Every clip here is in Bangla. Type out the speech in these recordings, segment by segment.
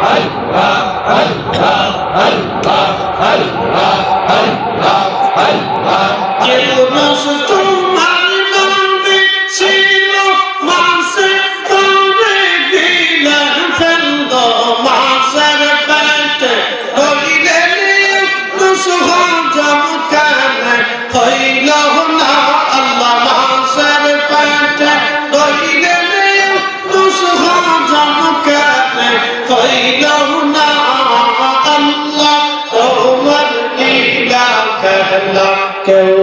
அல் Okay.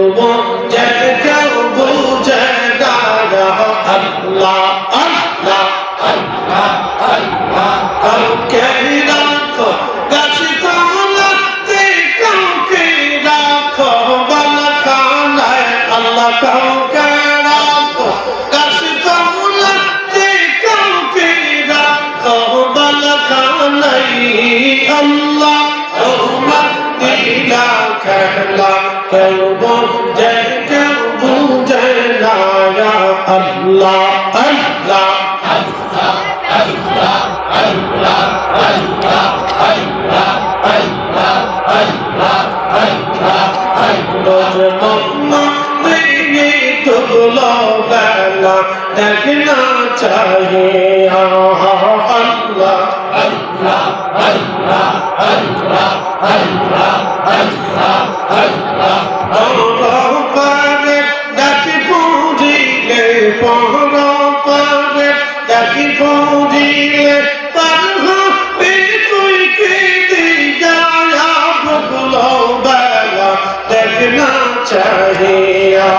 يا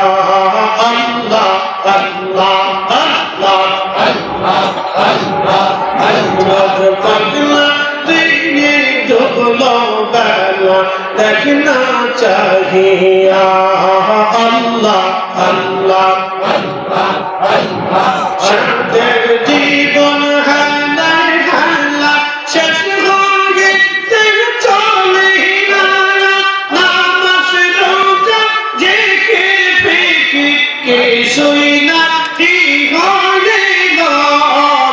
الله الله الله الله الله الله পাগলা দিনে ঢুকলো বেলা দেখ না চাহিয়া আল্লাহ আল্লাহ ফিকি কে শুই না, কি হয়ে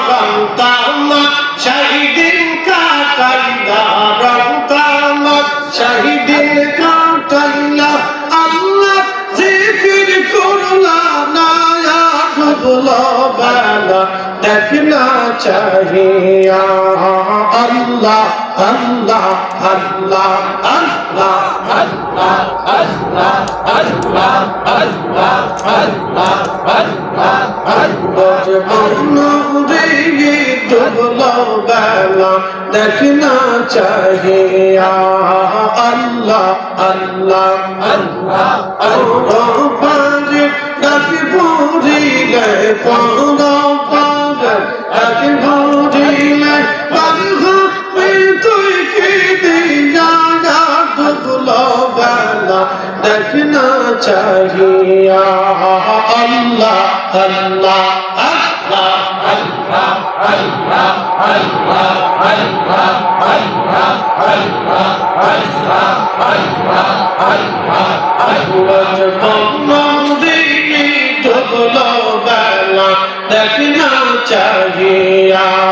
রংতামা শাহিদিন কাটাইলা রংতামা শাহিদিন কাটাইলা, আল্লাহ জিকির করলা না ডুবলো বেলা দেখনা চাহিয়া। আল্লাহ আল্লাহ আল্লাহ আল্লাহ আল্লাহ আল্লাহ আল্লাহ আল্লাহ আল্লাহ আল্লাহ। আল্লাহ দেখনা চাহিয়া। আল্লাহ আল্লাহ আল্লাহ। আল্লাহ পারে ডাকি বুঝিলে পড়া পারে চাহিয়া আল্লাহ আল্লাহ আল্লাহ আল্লাহ আল্লাহ আল্লাহ আল্লাহ আল্লাহ আল্লাহ আল্লাহ আল্লাহ আল্লাহ চাহিয়া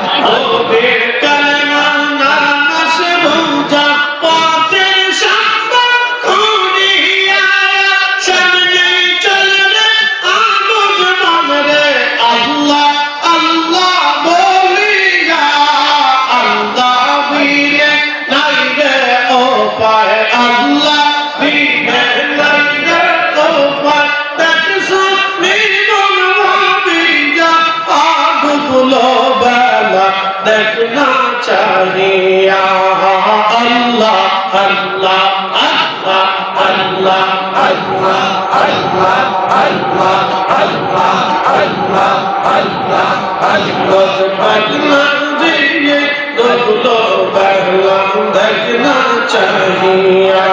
আল্লাহ আল্লাহ আল্লাহ পাগলা দিয়ে দোলো বেলা দেখনা চাহিয়া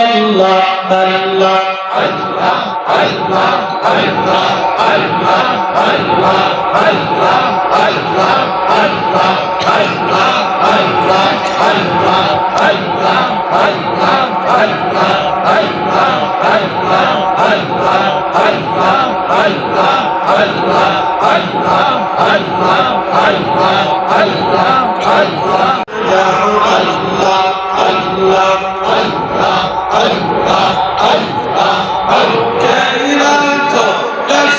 আল্লাহ আল্লাহ আল্লাহ আল্লাহ আল্লাহ আল্লাহ আল্লাহ আল্লাহ আল্লাহ আল্লাহ আল্লাহ আল্লাহ আল্লাহ আল্লাহ আল্লাহ আল্লাহ আল্লাহ আল্লাহ আল্লাহ আল্লাহ আল্লাহ আল্লাহ আল্লাহ আল্লাহ আল্লাহ রাখো গাছ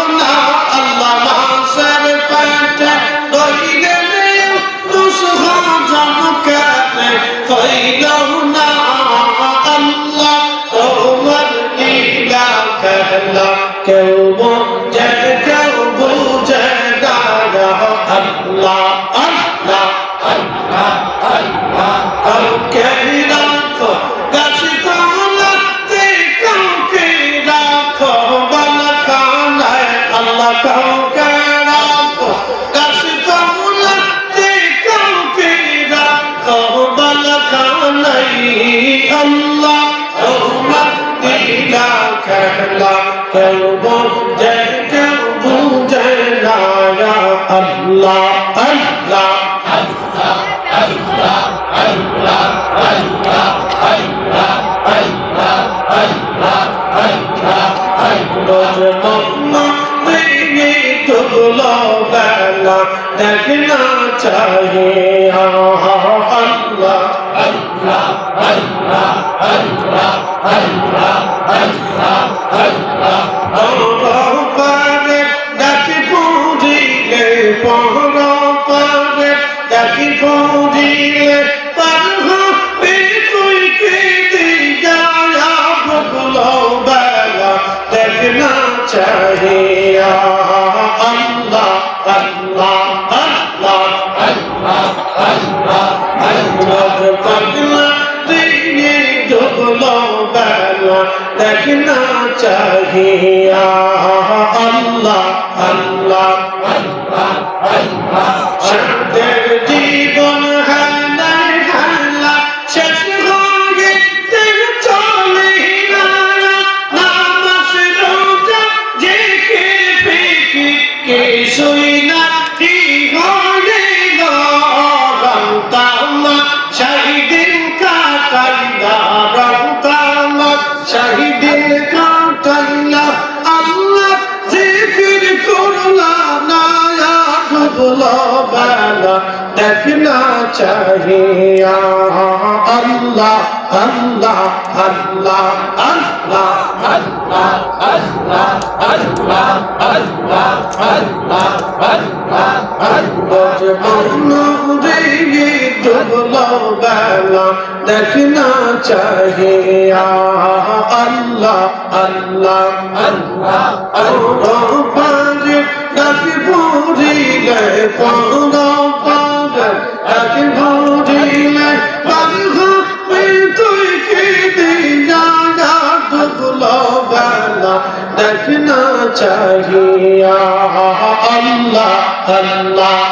কেউ हरिपुरा हरिपुरा রাখিয়া چاہیا اللہ اللہ اللہ اللہ اللہ اللہ اللہ اللہ اللہ اللہ اللہ اللہ ডুবলো বেলা দেখনা চাহিয়া আল্লাহ আল্লাহ আল্লাহ আল্লাহ পারে নাকি পুরিলে পাও Allah